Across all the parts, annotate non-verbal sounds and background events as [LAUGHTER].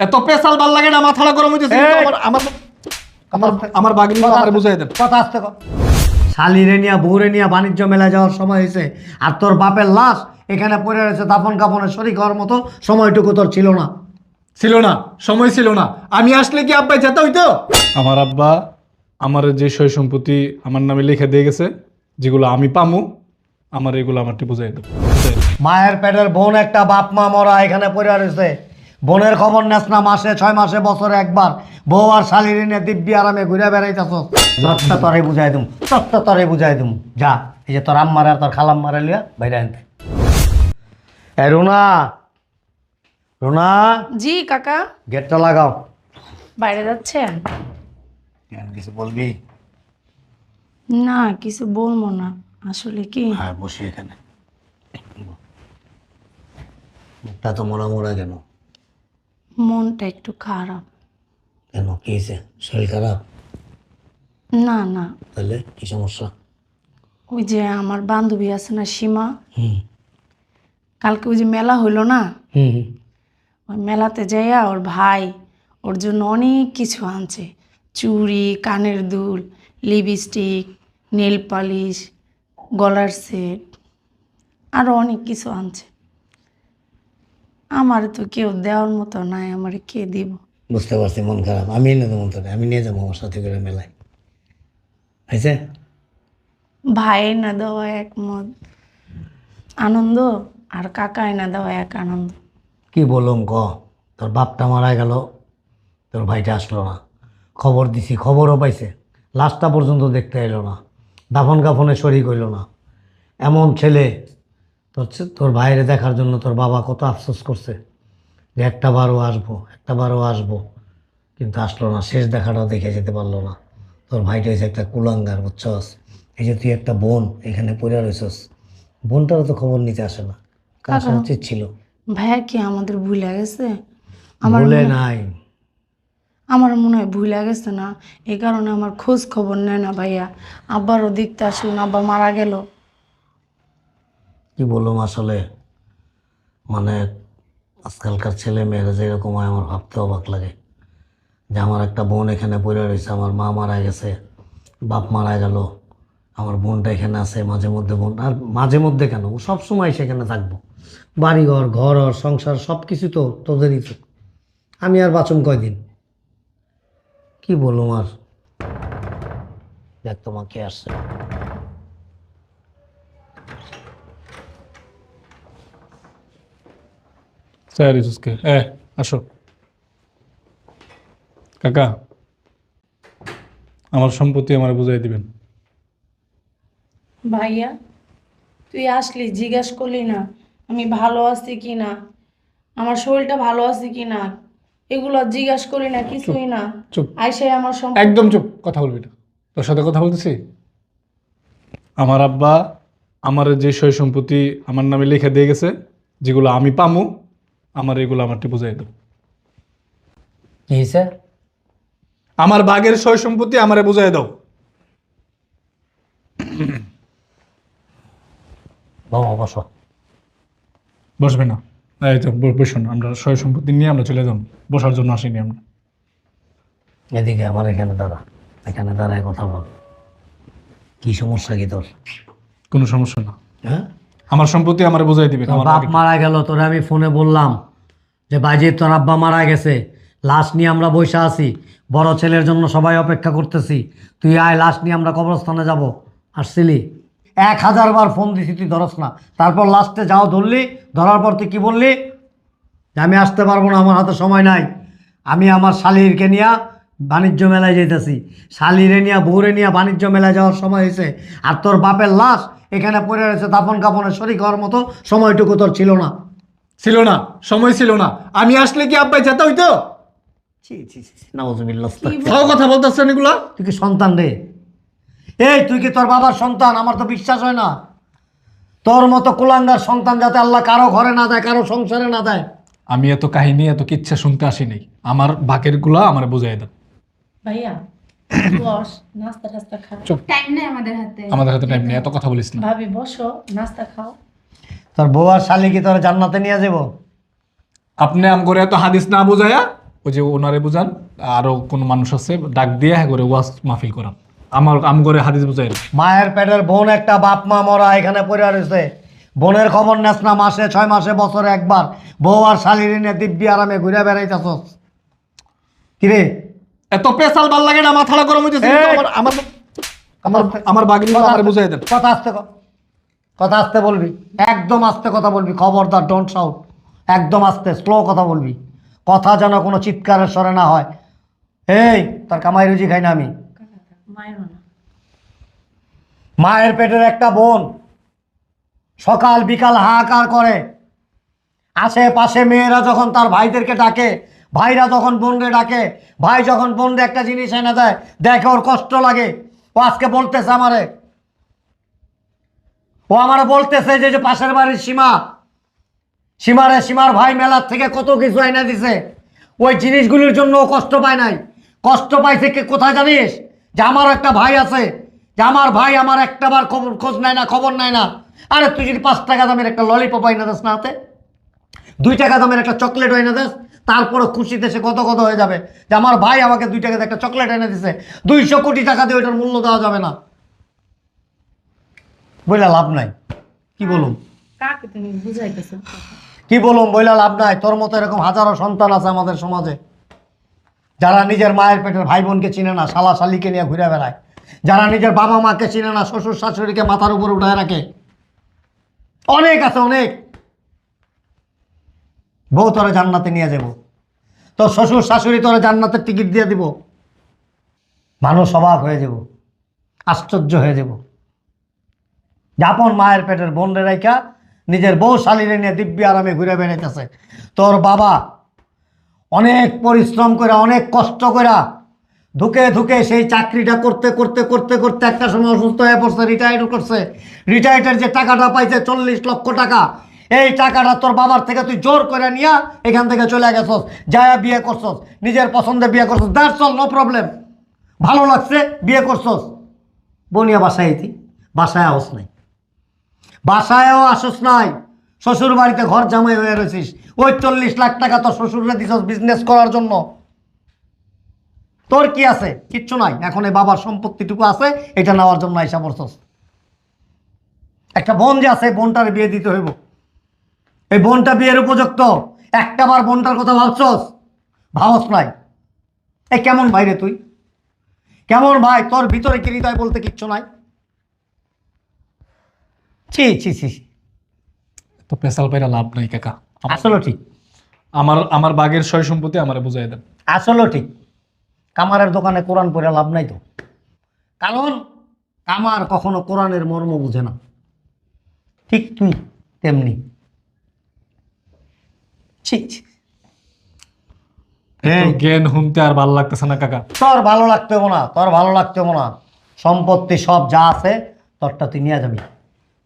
এত পেশাল ভালো লাগে না মাথাটা গরম হইতেছে! আমার আমার আমার আমার বাগিনী আমার বুঝাই দেন। কথা আসতে কর শালিরে নিয়া বউরে নিয়া বাণিজ্য মেলায় যাওয়ার সময় হয়েছে আর তোর বাপের লাশ এখানে পড়ে রয়েছে দাফন কাপনের শরিক হওয়ার মতো সময়টুকু তোর ছিল না। ছিল না সময় ছিল না। আমি আসলে কি আব্বাই যেতে হইতো? আমার আব্বা আমার যে সয় সম্পত্তি আমার নামে লিখে দিয়ে গেছে যেগুলো আমি পামু আমার এগুলো আমারটি বুঝাই দেব। মায়ের পেটের বোন একটা বাপ মা মরা এখানে পড়ে রয়েছে। বোনের খবর নেস না মাসে ছয় মাসে বছরে একবার। বউ আর শালিরে নিয়ে দিব্যি আরামে ঘুরে বেড়াইতেছ তত্তা তরে বুঝাই দুম তত্তা তরে বুঝাই দুম। যা এই যে তোর আম্মারে আর তোর খালাম মারা লিয়া বাইরে আনতে। এ রুনা। রুনা। জি কাকা। গেটটা লাগাও। বাইরে যাচ্ছেন কিছু বলবি? না কিছু বলব না। আসলে কি? হ্যাঁ বসি এখানে। মুখটা তো মোড়া মোড়া কেন মনটা একটু খারাপ। কেন? কি হয়েছে? শরীর খারাপ? না না। তাহলে কি সমস্যা? ওই যে আমার বান্ধবী আছে না সীমা। হুম। কালকে ওই যে মেলা হইল না? হুম হুম। ওই মেলাতে যাইয়া ওর ভাই ওর জন্য অনেক কিছু আনছে। চুড়ি কানের দুল লিপস্টিক নেল পালিশ গলার সেট আরও অনেক কিছু আনছে। আমার তো কেউ দেওয়ার মতো নাই আমার কে দিব? বুঝতে পারছি মন খারাপ। আমি এনে দেবো তোরে আমি নিয়ে যাব আমার সাথে করে মেলায়। হয়েছে? ভাই না দেওয়া এক মত। আনন্দ? আর কাকা না দেওয়া এক আনন্দ। কি বললাম ক? তোর বাপটা মারা গেল তোর ভাইটা আসলো না। খবর দিছি খবরও পাইছে। লাশটা পর্যন্ত দেখতে এলো না। দাফন কাফনে শরিক হইল না। এমন ছেলে তোর তোর ভাইরে দেখার জন্য তোর বাবা কত আফসোস করছে যে একটা বারও আসব একটা বারও আসব। কিন্তু আসলো না শেষ দেখাটাও দেখে যেতে পারল না। তোর ভাইটা হয়েছে একটা কুলাঙ্গার বুঝছস? এই যে তুই একটা বোন এখানে পড়ে রয়েছস। বোনটারও তো খবর নিতে আসে না। কাকা। উচিত ছিল? ভাইয়া কি আমাদের ভুলে গেছে? আমার ভুলে নাই। আমার মনে হয় ভুলে গেছে না। এই কারণে আমার খোঁজ খবর নেয় না ভাইয়া। আব্বারও দেখতে আসলো না আব্বা মারা গেল। কি বললাম আসলে? মানে আজকালকার ছেলে মেয়েরা যেরকম হয়, আমার ভাবতে অবাক লাগে। যে আমার একটা বোন এখানে পড়ে রয়েছে, আমার মা মারা গেছে, বাপ মারা গেল, আমার বোনটা এখানে আছে, মাঝে মধ্যে বোন, আর মাঝে মধ্যে কেন? সব সময় সেখানে থাকব। বাড়িঘর ঘর সংসার সব কিছু তো তোদেরই তো। আমি আর বাঁচুম কয়দিন? কি বললাম আর? দেখ তোমাকে আসছে। স্যার ইসুসকে এ আসো। কাকা আমার সম্পত্তি আমার বুঝাই দিবেন। ভাইয়া তুই আসলি জিজ্ঞাসা করলি না আমি ভালো আছি কি না আমার শরীরটা ভালো আছে কি না এগুলো জিজ্ঞাসা করি না কিছুই না। চুপ। আইসাই আমার সম্পর্ক একদম চুপ কথা বলবি না। তোর সাথে কথা বলতেছি? আমার আব্বা আমার যে সয় সম্পত্তি আমার নামে লিখে দিয়ে গেছে যেগুলো আমি পামু আমার এগুলো আমারটি বুঝাই দাও। কি হয়েছে আমার বাঘের সয় সম্পত্তি আমারে বুঝাই দাও। বাবা বসো। বসবে না। এই তো বসুন আমরা সয় সম্পত্তি নিয়ে আমরা চলে যাব। বসার জন্য আসিনি আমরা। এদিকে আমার এখানে দাঁড়া। এখানে দাঁড়ায় কথা বল। কি সমস্যা কি তোর? কোনো সমস্যা না। হ্যাঁ? আমার সম্পত্তি আমার বুঝাই দিবেন আমার বাপ মারা গেল তোরে আমি ফোনে বললাম যে বাজির তোর আব্বা মারা গেছে। লাশ নিয়ে আমরা বসে আছি বড় ছেলের জন্য সবাই অপেক্ষা করতেছি। তুই আয় লাশ নিয়ে আমরা কবরস্থানে যাব। আসছিলি। এক হাজার বার ফোন দিছি তুই ধরস না। তারপর লাস্টে যাও ধরলি ধরার পর তুই কী বললি? যে আমি আসতে পারব না আমার হাতে সময় নাই। আমি আমার শালিরকে নিয়ে বাণিজ্য মেলায় যেতেছি শালিরে নিয়ে বউরে নিয়ে বাণিজ্য মেলায় যাওয়ার সময় হয়েছে আর তোর বাপের লাশ এখানে পড়ে রয়েছে দাফন কাপনের শরিক হওয়ার মতো সময়টুকু তোর ছিল না। ছিল না সময় ছিল না। আমি আসলে কি আব্বাই যেতে হইতো? নাউজুবিল্লাহ। কথা বলতেছেন এগুলা? তুই কি সন্তান রে? এই তুই কি তোর বাবার সন্তান? আমার তো বিশ্বাস হয় না। তোর মতো কুলাঙ্গার সন্তান যাতে আল্লাহ কারও ঘরে না দেয় কারও সংসারে না দেয়। আমি এত কাহিনী এত কিচ্ছা শুনতে আসি নাই আমার বাকেরগুলা আমার বুঝাই দেন। ভাইয়া [COUGHS] বস নাস্তা টাস্তা খাও। চুপ। টাইম নেই আমাদের হাতে। আমাদের হাতে টাইম নেই এত কথা বলিস না। ভাবি বসো নাস্তা খাও। তোর বউ আর শালি কি তোর জান্নাতে নিয়ে যাব? আপনি আম করে এত হাদিস না বুঝায়া ওই যে ওনারে বুঝান আরও কোন মানুষ আছে ডাক দিয়ে হ্যাঁ করে ওয়াজ মাহফিল করান। আমার আম করে হাদিস বুঝাই মায়ের পেটের বোন একটা বাপ মা মরা এখানে পড়ে রয়েছে। বোনের খবর নেস না মাসে ছয় মাসে বছরে একবার। বউ আর শালির দিব্যি আরামে ঘুরে বেড়াইতেছস। কিরে এত পেশাল ভালো লাগে না মাথাটা গরম হইতেছে আমার আমার আমার আমার বাগিনী আমার বুঝাই দেন। কথা আসতে কথা আসতে বলবি। একদম আস্তে কথা বলবি। খবরদার ডোন্ট শাউট একদম আস্তে স্লো কথা বলবি। কথা যেন কোনো চিৎকারের স্বরে না হয়। এই তার কামাই রুজি খাই না আমি। মায়ের পেটের একটা বোন সকাল বিকাল হাহাকার করে। আশেপাশে মেয়েরা যখন তার ভাইদেরকে ডাকে ভাইরা যখন বোনরে ডাকে, ভাই যখন বোনরে একটা জিনিস এনে দেয়, দেখে ওর কষ্ট লাগে। ও আজকে বলতেছে আমারে। ও আমার বলতেছে যে যে পাশের বাড়ির সীমা। সীমারে সীমার ভাই মেলার থেকে কত কিছু এনে দিছে। ওই জিনিসগুলির জন্য ও কষ্ট পায় নাই। কষ্ট পাইছে কে কোথায় জানিস? যে আমার একটা ভাই আছে। যে আমার ভাই আমার একটাবার খবর খোঁজ নেয় না, খবর নেয় না। আরে তুই যদি পাঁচ টাকা দামের একটা ললিপপ এনে দিস না হাতে, দুই টাকা দামের একটা চকলেট এনে দিস তারপরে খুশিতে সে কত কত হয়ে যাবে যে আমার ভাই আমাকে দুই টাকাতে একটা চকলেট এনে দিছে। দুইশো কোটি টাকা দিয়ে ওইটার মূল্য দেওয়া যাবে না। বইলা লাভ নাই। কি বলুন কাকে তুমি বুঝাইতেছো? কি বলুম? বইলা লাভ নাই। তোর মতো এরকম হাজারো সন্তান আছে আমাদের সমাজে। যারা নিজের মায়ের পেটের ভাই বোনকে চিনে না শালা শালিকে নিয়ে ঘুরে বেড়ায়। যারা নিজের বাবা মাকে চিনে না শ্বশুর শাশুড়িকে মাথার উপর উঠায় রাখে। অনেক আছে অনেক। বউ তোরা জান্নাতে নিয়ে যাব। তোর শ্বশুর শাশুড়ি তোরা জান্নাতের টিকিট দিয়ে দিব। মানুষ অবাক হয়ে যাব, আশ্চর্য হয়ে যাব। যাপন মায়ের পেটের বোনরে রাইখা নিজের বউ শালিরে নিয়ে দিব্যি আরামে ঘুরে বেড়াইতেছে। তোর বাবা অনেক পরিশ্রম করে অনেক কষ্ট করে ধুকে ধুকে সেই চাকরিটা করতে করতে করতে করতে একটা সময় অসুস্থ হয়ে পড়ছে রিটায়ার্ড করছে। রিটায়ার্ডের যে টাকাটা পাইছে চল্লিশ লক্ষ টাকা এই টাকাটা তোর বাবার থেকে তুই জোর করে নিয়া এখান থেকে চলে গেছস, যায়া বিয়ে করছস, নিজের পছন্দে বিয়ে করছস, দ্যাটস অল, নো প্রবলেম। ভালো লাগছে, বিয়ে করছস। বনিয়া বাসায় আইতি, বাসায় আওস নাই। বাসায়ও আসস নাই শ্বশুর বাড়িতে ঘর জামাই হয়ে রয়েছিস ওই চল্লিশ লাখ টাকা তোর শ্বশুররা দিছস বিজনেস করার জন্য। তোর কি আছে? কিচ্ছু নাই, এখন এই বাবার সম্পত্তিটুকু আছে, এটা নেওয়ার জন্য আইসা পড়ছস। একটা বোন যে আছে, বোনটার বিয়ে দিতে হইব। এই বোনটা বিয়ের উপযুক্ত। একটা একটাবার বোনটার কথা ভাবছস? ভাবস নাই। এই কেমন ভাই রে তুই? কেমন ভাই? তোর ভিতরে কি হৃদয় বলতে কিচ্ছু নাই? ছি ছি ছি ছি। তো পেশাল পাইরা লাভ নাই কাকা। আসলে ঠিক। আমার আমার বাগের সয় সম্পত্তি আমারে বুঝাই দেন। আসলে ঠিক। কামারের দোকানে কোরআন পড়ে লাভ নাই তো। কারণ কামার কখনো কোরআনের মর্ম বুঝে না। ঠিক তুই তেমনি। ছি, ছি। হ্যাঁ জ্ঞান শুনতে আর ভালো লাগতেছে না কাকা। তোর ভালো লাগতেও না তোর ভালো লাগতেও না। সম্পত্তি সব যা আছে তোরটা তুই নিয়ে যাবি।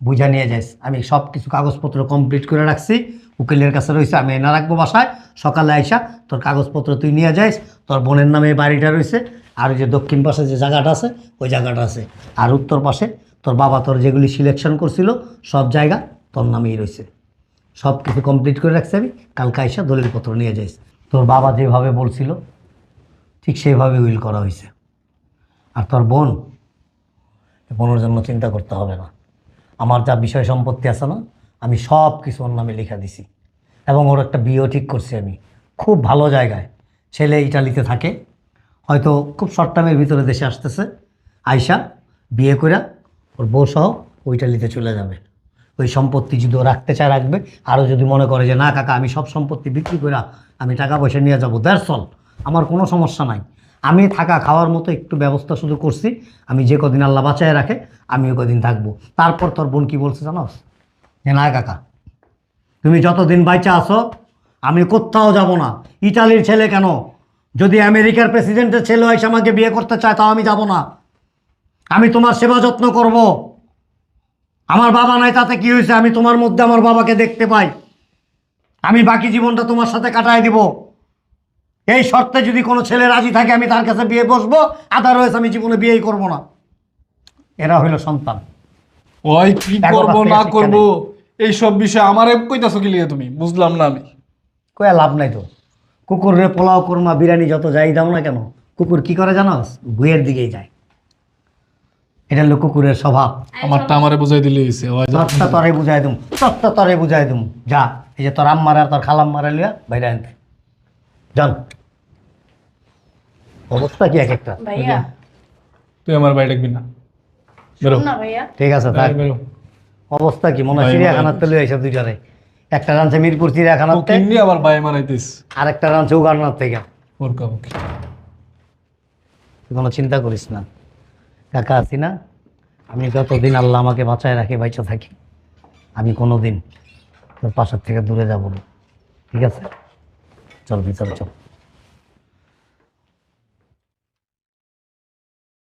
বুঝা নিয়ে যাইস আমি সব কিছু কাগজপত্র কমপ্লিট করে রাখছি উকিলের কাছে রয়েছে আমি এনে রাখব বাসায়। সকালে আইসা তোর কাগজপত্র তুই নিয়ে যাইস তোর বোনের নামে এই বাড়িটা রয়েছে আর ওই যে দক্ষিণ পাশে যে জায়গাটা আছে ওই জায়গাটা আছে। আর উত্তর পাশে তোর বাবা তোর যেগুলি সিলেকশন করছিল সব জায়গা তোর নামেই রয়েছে। সব কিছু কমপ্লিট করে রাখছি আমি। কালকে আইসা দলিলপত্র নিয়ে যাইস। তোর বাবা যেভাবে বলছিল, ঠিক সেইভাবে উইল করা হয়েছে আর তোর বোন, বোনের জন্য চিন্তা করতে হবে না। আমার যা বিষয় সম্পত্তি আছে না, আমি সব কিছু ওর নামে লিখা দিছি। এবং ওর একটা বিয়েও ঠিক করছি আমি। খুব ভালো জায়গায়। ছেলে ইটালিতে থাকে। হয়তো খুব শর্ট টাইমের ভিতরে দেশে আসতেছে। আয়সা বিয়ে করে ওর বউ সহ ওই ইটালিতে চলে যাবে। ওই সম্পত্তি যদি রাখতে চায় রাখবে, আরও যদি মনে করে যে, না কাকা, আমি সব সম্পত্তি বিক্রি করে আমি টাকা পয়সা নিয়ে যাব, দ্যাটস অল। আমার কোনো সমস্যা নাই। আমি থাকা খাওয়ার মতো একটু ব্যবস্থা শুধু করছি, আমি যে কদিন আল্লাহ বাঁচায় রাখে আমি ওই কদিন থাকব। তারপর তোর বোন কি বলছে জানোস? যে, না কাকা, তুমি যতদিন বাইচা আসো আমি কোথাও যাব না। ইটালির ছেলে কেন? যদি আমেরিকার প্রেসিডেন্টের ছেলে এসে আমাকে বিয়ে করতে চায়, তাও আমি যাব না। আমি তোমার সেবা যত্ন করব। আমার বাবা নাই তাতে কি হয়েছে? আমি তোমার মধ্যে আমার বাবাকে দেখতে পাই। আমি বাকি জীবনটা তোমার সাথে কাটায় দিব। এই শর্তে যদি কোনো ছেলে রাজি থাকে আমি তার কাছে বিয়ে বসবো। আদার আদারওয়াইজ আমি জীবনে বিয়েই করব না। এরা হইল সন্তান। ওই কি করব না করব? এই সব বিষয়ে আমারে কইতাছো কি লিগে তুমি? বুঝলাম না আমি। কয়া লাভ নাই তো। কুকুরের পোলাও কোরমা বিরিয়ানি যত যাই দাও না কেন কুকুর কি করে জানো? গুয়ের দিকেই যায়। এটা হলো কুকুরের স্বভাব আমারটা আমারে বুঝাই দিলে হয়েছে তত্তা তরে বুঝাই দুম তত্তা তরে বুঝাই দুম। যা এই যে তোর আম্মার আর তোর খালাম মারা লিয়া বাইরে আনতে যান। অবস্থা কি এক একটা? ভাইয়া। তুই আমার বাড়ি ডাকবি না। বেরো। না ভাইয়া। ঠিক আছে থাক। বেরো। অবস্থা কি? মনে হয় চিড়িয়াখানার তেলে এসে দুইটারে একটা রানছে মিরপুর চিড়িয়াখানাতে। কিন্নি আবার বাই মারাইতিস। আর একটা রানছে উগারনার থেকে। ওর কাবুকি তুই কোনো চিন্তা করিস না। কাকা আছি না। আমি যতদিন আল্লাহ আমাকে বাঁচায় রাখে বাইচা থাকি। আমি কোনো দিন তোর পাশের থেকে দূরে যাব না। ঠিক আছে? চল ভিতরে, চল।